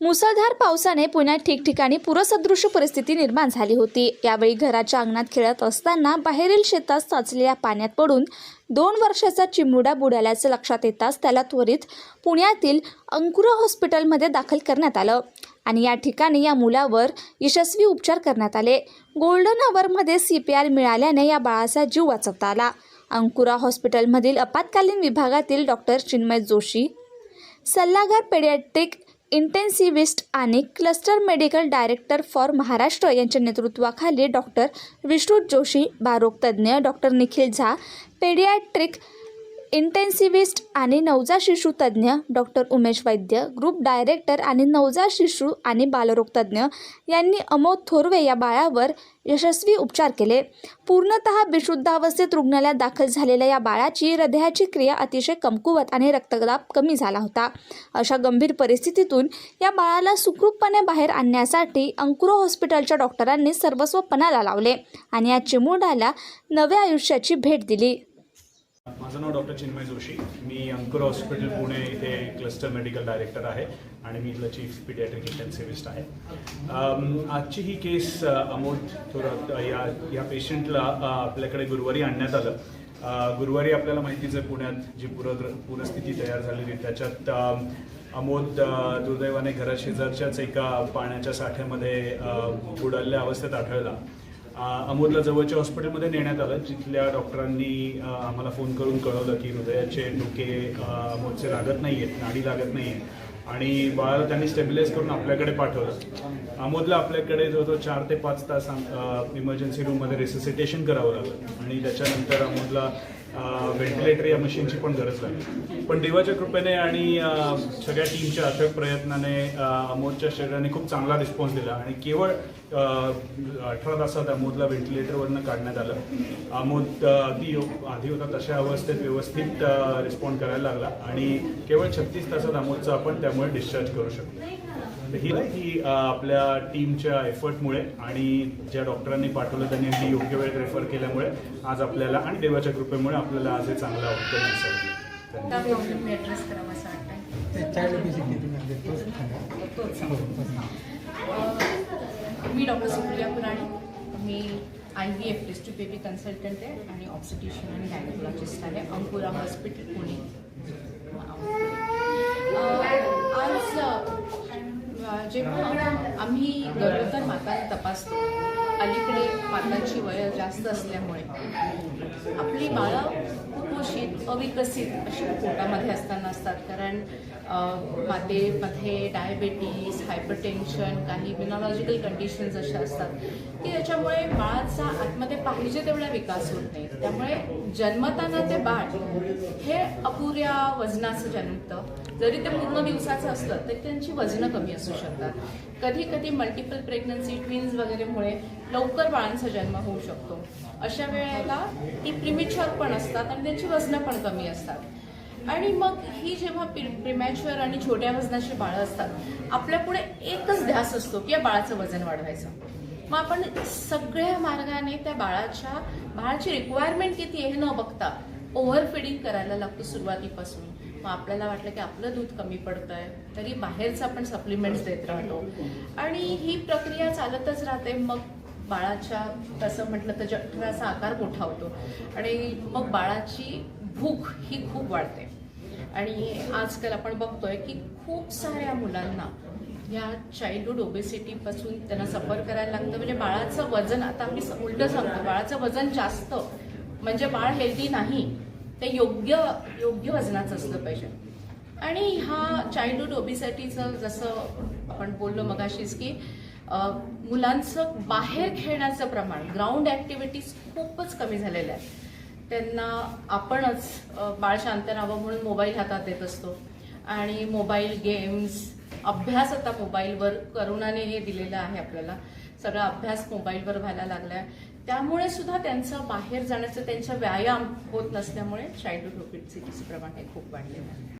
मुसळधार पावसाने पुण्यात ठिकठिकाणी पूरसदृश परिस्थिती निर्माण झाली होती. यावेळी घराच्या अंगणात खेळत असताना बाहेरील शेतात साचलेल्या पाण्यात पडून दोन वर्षाचा चिमुडा बुडाल्याचं लक्षात येताच त्याला त्वरित पुण्यातील अंकुरा हॉस्पिटलमध्ये दाखल करण्यात आलं आणि या ठिकाणी या मुलावर यशस्वी उपचार करण्यात आले. गोल्डन आवरमध्ये सी पी आर मिळाल्याने या बाळाचा जीव वाचवता आला. अंकुरा हॉस्पिटलमधील आपत्कालीन विभागातील डॉक्टर चिन्मय जोशी सल्लागार पेडियाट्रिक इंटेन्सिव्हिस्ट आणि cluster medical director for Maharashtra यांच्या नेतृत्वाखाली डॉक्टर विष्णू जोशी बारोग तज्ज्ञ डॉक्टर निखिल झा पेडियाट्रिक इंटेन्सिव्हिस्ट आणि नवजात शिशू तज्ज्ञ doctor Umesh Vaidya group director आणि नवजात शिशू आणि बालरोगतज्ज्ञ यांनी अमोद थोरवे या बाळावर यशस्वी उपचार केले. पूर्णतः बेशुद्धावस्थेत रुग्णालयात दाखल झालेल्या या बाळाची हृदयाची क्रिया अतिशय कमकुवत आणि रक्तदाब कमी झाला होता. अशा गंभीर परिस्थितीतून या बाळाला सुखरूपपणे बाहेर आणण्यासाठी अंकुरो हॉस्पिटलच्या डॉक्टरांनी सर्वस्व पणाला लावले आणि या चिमुरड्याला नव्या आयुष्याची भेट दिली. माझं नाव डॉक्टर चिन्मय जोशी. मी अंकुर हॉस्पिटल पुणे इथे क्लस्टर मेडिकल डायरेक्टर आहे आणि मी इथलं चीफ पिडियाट्रिक इंटेन्सिव्हिस्ट आहे. आजची ही केस अमोद थोरात या या पेशंटला आपल्याकडे गुरुवारी आणण्यात आलं. गुरुवारी आपल्याला माहितीच आहे पुण्यात जी पूर पूरस्थिती तयार झालेली त्याच्यात अमोद दुर्दैवाने घराशेजारच्याच एका पाण्याच्या साठ्यामध्ये अ, बुडालेल्या अवस्थेत आढळला. अमोदला जवळच्या हॉस्पिटलमध्ये नेण्यात आलं. जिथल्या डॉक्टरांनी आम्हाला फोन करून कळवलं की हृदयाचे डोके अ, अमोदचे लागत नाही आहेत नाडी लागत नाही आहे आणि बाळाला त्यांनी स्टेबिलाइज करून आपल्याकडे पाठवलं. अमोदला आपल्याकडे जवळजवळ चार ते पाच तास इमर्जन्सी रूममध्ये रेसिसिटेशन करावं लागलं. आणि त्याच्यानंतर अमोदला व्हेंटिलेटर या मशीनची पण गरज लागली. पण देवाच्या कृपेने आणि सगळ्या टीमच्या अथक प्रयत्नाने अमोदच्या शरीराने खूप चांगला रिस्पॉन्स दिला. आणि केवळ अठरा तासात अमोदला व्हेंटिलेटरवरनं काढण्यात आलं. अमोद यो- आधी होता तशा अवस्थेत व्यवस्थित रिस्पॉन्ड करायला लागला. आणि केवळ छत्तीस तासात अमोदचा आपण त्यामुळे डिस्चार्ज करू शकतो. तर ही ना ही आपल्या टीमच्या एफर्टमुळे आणि ज्या डॉक्टरांनी पाठवलं त्यांनी अगदी योग्य वेळेत रेफर केल्यामुळे आज आपल्याला आणि देवाच्या कृपेमुळे आपल्याला आज हे चांगलं आउटकम दिसत मी doctor Supriya Kurani me I V F district baby consultant आहे आणि ऑप्सिटिशियन आणि गायनोलॉजिस्ट आहे. अंकुरा हॉस्पिटल पुणे. आज जेव्हा आम्ही गरोदर माता तपासतो अलीकडे मातांची वय जास्त असल्यामुळे आपली बाळं कुपोषित अविकसित अशी पोटामध्ये असताना असतात. कारण मातेमध्ये डायबेटीस हायपरटेन्शन काही मिनॉलॉजिकल कंडिशन्स अशा असतात. की त्याच्यामुळे बाळाचा पाहिजे तेवढा विकास होत नाही. त्यामुळे जन्मताना ते बाळ हे अपुऱ्या वजनाचं जन्मतं. जरी ते पूर्ण दिवसाचं असलं तरी त्यांची वजनं कमी असू शकतात. कधी कधी मल्टिपल प्रेग्नन्सी ट्विन्स वगैरेमुळे लवकर बाळांचा जन्म होऊ शकतो. अशा वेळेला ती प्रिमिच्युअर पण असतात आणि त्यांची वजनं पण कमी असतात. आणि मग ही जेव्हा प्रिमॅच्युअर आणि छोट्या वजनाची बाळं असतात आपल्या पुढे एकच ध्यास असतो की या बाळाचं वजन वाढवायचं. मग आपण सगळ्या मार्गाने त्या बाळाच्या बाळाची रिक्वायरमेंट किती आहे हे न बघता ओव्हर फिडिंग करायला लागतो सुरुवातीपासून. मग आपल्याला वाटलं की आपलं दूध कमी पडतं आहे तरी बाहेरचं आपण सप्लिमेंट्स देत राहतो. आणि ही प्रक्रिया चालतच राहते. मग बाळाच्या तसं म्हटलं तर जठराचा आकार मोठा होतो. आणि मग बाळाची भूक ही खूप वाढते. आणि आजकाल आपण बघतोय की खूप साऱ्या मुलांना या चाइल्डहुड ओबेसिटीपासून त्यांना सफर करायला लागतं. म्हणजे बाळाचं वजन आता आम्ही उलटं सांगतो बाळाचं वजन जास्त म्हणजे बाळ हेल्दी नाही ते योग्य योग्य वजनाचं असलं पाहिजे. आणि हा चाइल्डहुड ओबेसिटीचं जसं आपण बोललो मगाशीच की मुलांचं बाहेर खेळण्याचं प्रमाण ग्राउंड ॲक्टिव्हिटीज खूपच कमी झालेल्या आहेत. त्यांना आपणच बाळ शांत राहावं म्हणून मोबाईल हातात देत असतो. आणि मोबाईल गेम्स अभ्यास आता मोबाईलवर करुणाने हे दिलेलं आहे आपल्याला. सगळा अभ्यास मोबाईलवर व्हायला लागलाय. त्यामुळे सुद्धा त्यांचं बाहेर जाण्याचं त्यांचा व्यायाम होत नसल्यामुळे चाइल्डहुड ओबिसिटीचं प्रमाण हे खूप वाढलेलं आहे.